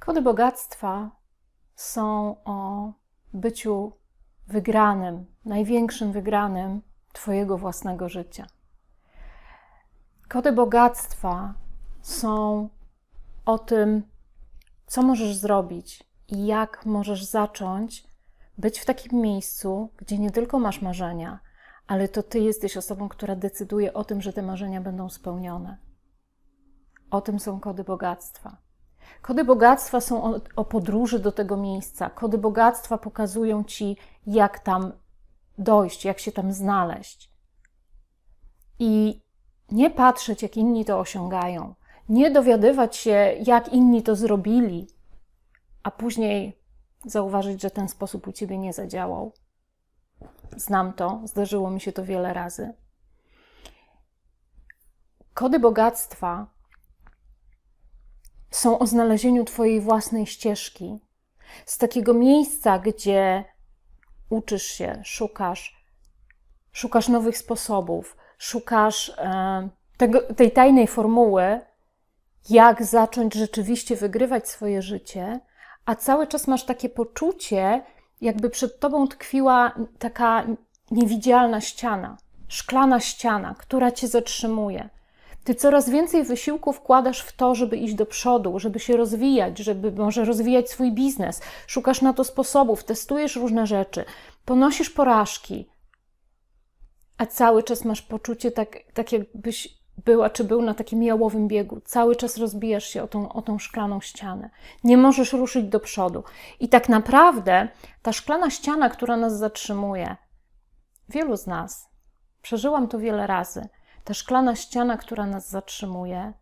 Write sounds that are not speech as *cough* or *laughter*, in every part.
Kody bogactwa są o byciu wygranym, największym wygranym Twojego własnego życia. Kody bogactwa są o tym, co możesz zrobić i jak możesz zacząć być w takim miejscu, gdzie nie tylko masz marzenia, ale to Ty jesteś osobą, która decyduje o tym, że te marzenia będą spełnione. O tym są kody bogactwa. Kody bogactwa są o, o, podróży do tego miejsca. Kody bogactwa pokazują ci, jak tam dojść, jak się tam znaleźć. I nie patrzeć, jak inni to osiągają, nie dowiadywać się, jak inni to zrobili, a później zauważyć, że ten sposób u ciebie nie zadziałał. Znam to, zdarzyło mi się to wiele razy. Kody bogactwa są o znalezieniu Twojej własnej ścieżki, z takiego miejsca, gdzie uczysz się, szukasz, szukasz nowych sposobów, szukasz e, tego, tej tajnej formuły, jak zacząć rzeczywiście wygrywać swoje życie, a cały czas masz takie poczucie, jakby przed tobą tkwiła taka niewidzialna ściana, szklana ściana, która cię zatrzymuje. Ty coraz więcej wysiłku wkładasz w to, żeby iść do przodu, żeby się rozwijać, żeby może rozwijać swój biznes. Szukasz na to sposobów, testujesz różne rzeczy, ponosisz porażki, a cały czas masz poczucie tak, tak jakbyś była czy był na takim jałowym biegu. Cały czas rozbijasz się o tą, o tą szklaną ścianę. Nie możesz ruszyć do przodu. I tak naprawdę ta szklana ściana, która nas zatrzymuje, wielu z nas, przeżyłam to wiele razy, ta szklana ściana, która nas zatrzymuje,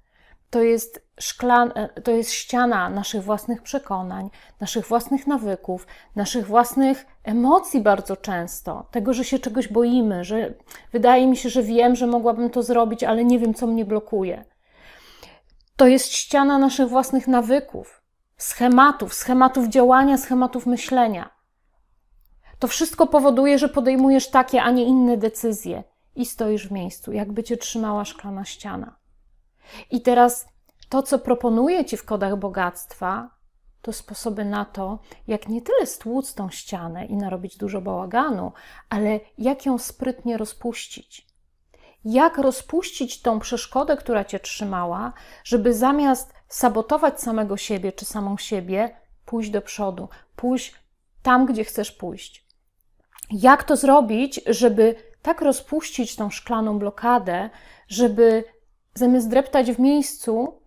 to jest, szklan, to jest ściana naszych własnych przekonań, naszych własnych nawyków, naszych własnych emocji bardzo często, tego, że się czegoś boimy, że wydaje mi się, że wiem, że mogłabym to zrobić, ale nie wiem, co mnie blokuje. To jest ściana naszych własnych nawyków, schematów, schematów działania, schematów myślenia. To wszystko powoduje, że podejmujesz takie, a nie inne decyzje i stoisz w miejscu, jakby cię trzymała szklana ściana. I teraz to, co proponuję Ci w kodach bogactwa, to sposoby na to, jak nie tyle stłuc tą ścianę i narobić dużo bałaganu, ale jak ją sprytnie rozpuścić. Jak rozpuścić tą przeszkodę, która Cię trzymała, żeby zamiast sabotować samego siebie czy samą siebie, pójść do przodu, pójść tam, gdzie chcesz pójść. Jak to zrobić, żeby tak rozpuścić tą szklaną blokadę, żeby zamiast dreptać w miejscu,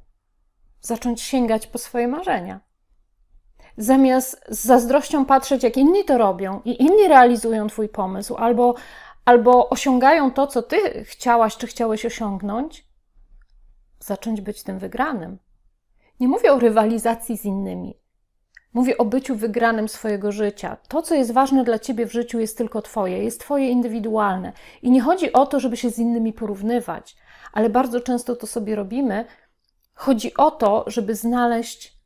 zacząć sięgać po swoje marzenia. Zamiast z zazdrością patrzeć, jak inni to robią i inni realizują Twój pomysł, albo, albo osiągają to, co Ty chciałaś czy chciałeś osiągnąć, zacząć być tym wygranym. Nie mówię o rywalizacji z innymi. Mówię o byciu wygranym swojego życia. To, co jest ważne dla ciebie w życiu, jest tylko twoje, jest twoje indywidualne. I nie chodzi o to, żeby się z innymi porównywać, ale bardzo często to sobie robimy. Chodzi o to, żeby znaleźć,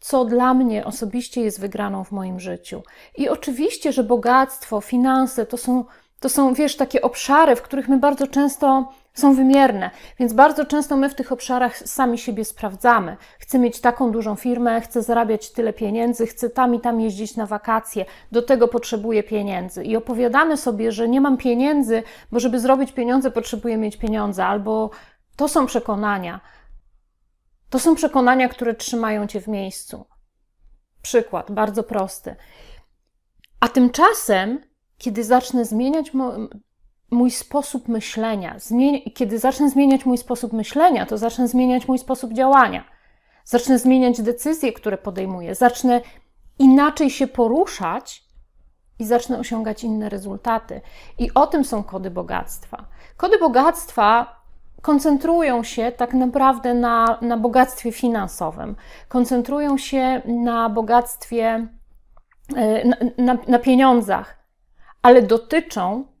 co dla mnie osobiście jest wygraną w moim życiu. I oczywiście, że bogactwo, finanse to są, to są, wiesz, takie obszary, w których my bardzo często są wymierne, więc bardzo często my w tych obszarach sami siebie sprawdzamy. Chcę mieć taką dużą firmę, chcę zarabiać tyle pieniędzy, chcę tam i tam jeździć na wakacje, do tego potrzebuję pieniędzy. I opowiadamy sobie, że nie mam pieniędzy, bo żeby zrobić pieniądze, potrzebuję mieć pieniądze, albo to są przekonania. To są przekonania, które trzymają cię w miejscu. Przykład, bardzo prosty. A tymczasem, kiedy zacznę zmieniać mój sposób myślenia. Kiedy zacznę zmieniać mój sposób myślenia, to zacznę zmieniać mój sposób działania. Zacznę zmieniać decyzje, które podejmuję. Zacznę inaczej się poruszać i zacznę osiągać inne rezultaty. I o tym są kody bogactwa. Kody bogactwa koncentrują się tak naprawdę na, na bogactwie finansowym, koncentrują się na bogactwie, e, na, na, na pieniądzach, ale dotyczą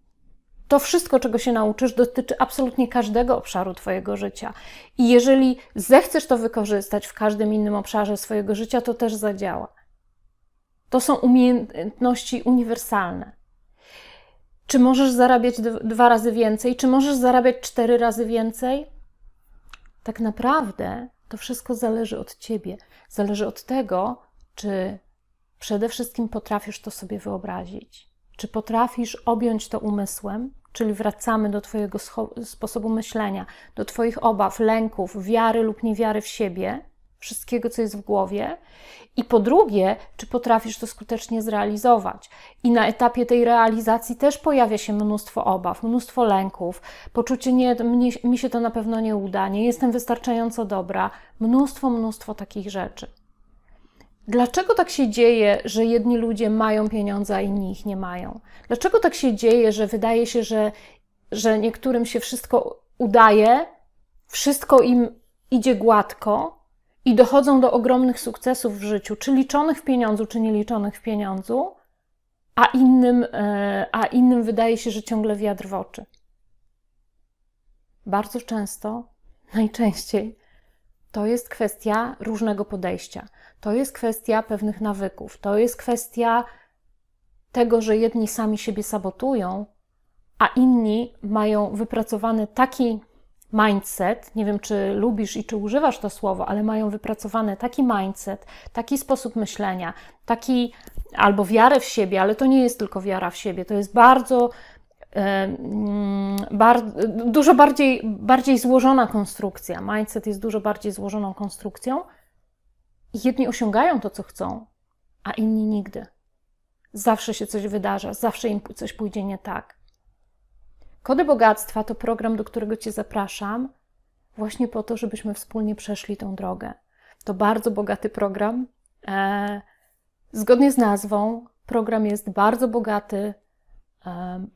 to wszystko, czego się nauczysz, dotyczy absolutnie każdego obszaru Twojego życia. I jeżeli zechcesz to wykorzystać w każdym innym obszarze swojego życia, to też zadziała. To są umiejętności uniwersalne. Czy możesz zarabiać dwa razy więcej, czy możesz zarabiać cztery razy więcej? Tak naprawdę To wszystko zależy od ciebie. Zależy od tego, czy przede wszystkim potrafisz to sobie wyobrazić. Czy potrafisz objąć to umysłem, czyli wracamy do Twojego sposobu myślenia, do Twoich obaw, lęków, wiary lub niewiary w siebie, wszystkiego, co jest w głowie. I po drugie, czy potrafisz to skutecznie zrealizować. I na etapie tej realizacji też pojawia się mnóstwo obaw, mnóstwo lęków, poczucie, nie, mnie, mi się to na pewno nie uda, nie jestem wystarczająco dobra, mnóstwo, mnóstwo takich rzeczy. Dlaczego tak się dzieje, że jedni ludzie mają pieniądze, a inni ich nie mają? Dlaczego tak się dzieje, że wydaje się, że, że niektórym się wszystko udaje, wszystko im idzie gładko i dochodzą do ogromnych sukcesów w życiu, czy liczonych w pieniądzu, czy nieliczonych w pieniądzu, a innym, e, a innym wydaje się, że ciągle wiatr w oczy? Bardzo często, *laughs* najczęściej, to jest kwestia różnego podejścia. To jest kwestia pewnych nawyków. To jest kwestia tego, że jedni sami siebie sabotują, a inni mają wypracowany taki mindset, nie wiem czy lubisz i czy używasz to słowo, ale mają wypracowany taki mindset, taki sposób myślenia, taki albo wiarę w siebie, ale to nie jest tylko wiara w siebie, to jest bardzo bar, dużo bardziej, bardziej złożona konstrukcja. Mindset jest dużo bardziej złożoną konstrukcją. I jedni osiągają to, co chcą, a inni nigdy. Zawsze się coś wydarza, zawsze im coś pójdzie nie tak. Kody Bogactwa to program, do którego Cię zapraszam, właśnie po to, żebyśmy wspólnie przeszli tą drogę. To bardzo bogaty program. E, zgodnie z nazwą, program jest bardzo bogaty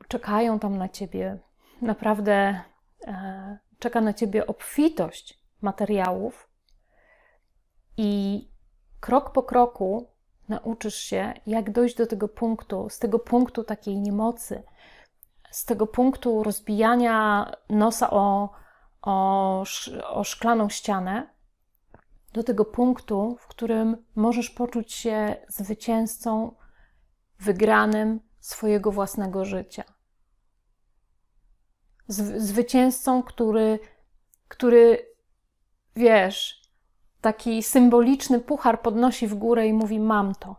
czekają tam na ciebie. Naprawdę e, czeka na ciebie obfitość materiałów, i krok po kroku nauczysz się, jak dojść do tego punktu, z tego punktu takiej niemocy, z tego punktu rozbijania nosa o, o, o szklaną ścianę, do tego punktu, w którym możesz poczuć się zwycięzcą, wygranym, swojego własnego życia. Zwycięzcą, który, który, wiesz, taki symboliczny puchar podnosi w górę i mówi: Mam to,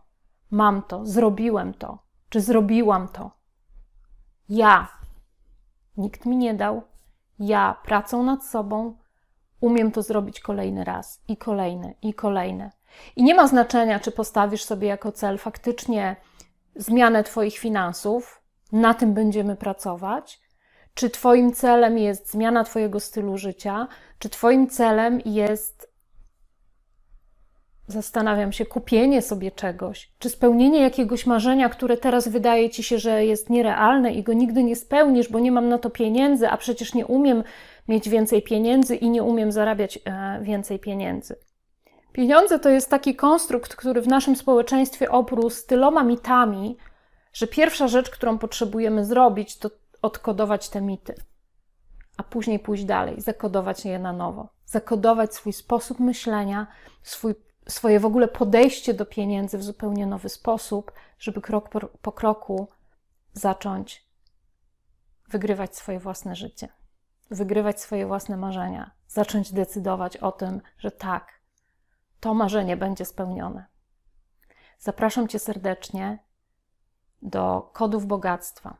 mam to, zrobiłem to, czy zrobiłam to. Ja. Nikt mi nie dał. Ja pracą nad sobą umiem to zrobić kolejny raz i kolejny, i kolejny. I nie ma znaczenia, czy postawisz sobie jako cel faktycznie zmianę Twoich finansów, na tym będziemy pracować. Czy Twoim celem jest zmiana Twojego stylu życia? Czy Twoim celem jest, zastanawiam się, kupienie sobie czegoś? Czy spełnienie jakiegoś marzenia, które teraz wydaje Ci się, że jest nierealne i go nigdy nie spełnisz, bo nie mam na to pieniędzy, a przecież nie umiem mieć więcej pieniędzy i nie umiem zarabiać e, więcej pieniędzy? Pieniądze to jest taki konstrukt, który w naszym społeczeństwie oprósł tyloma mitami, że pierwsza rzecz, którą potrzebujemy zrobić, to odkodować te mity, a później pójść dalej, zakodować je na nowo, zakodować swój sposób myślenia, swój, swoje w ogóle podejście do pieniędzy w zupełnie nowy sposób, żeby krok po, po kroku zacząć wygrywać swoje własne życie, wygrywać swoje własne marzenia, zacząć decydować o tym, że tak, to marzenie będzie spełnione. Zapraszam Cię serdecznie do kodów bogactwa.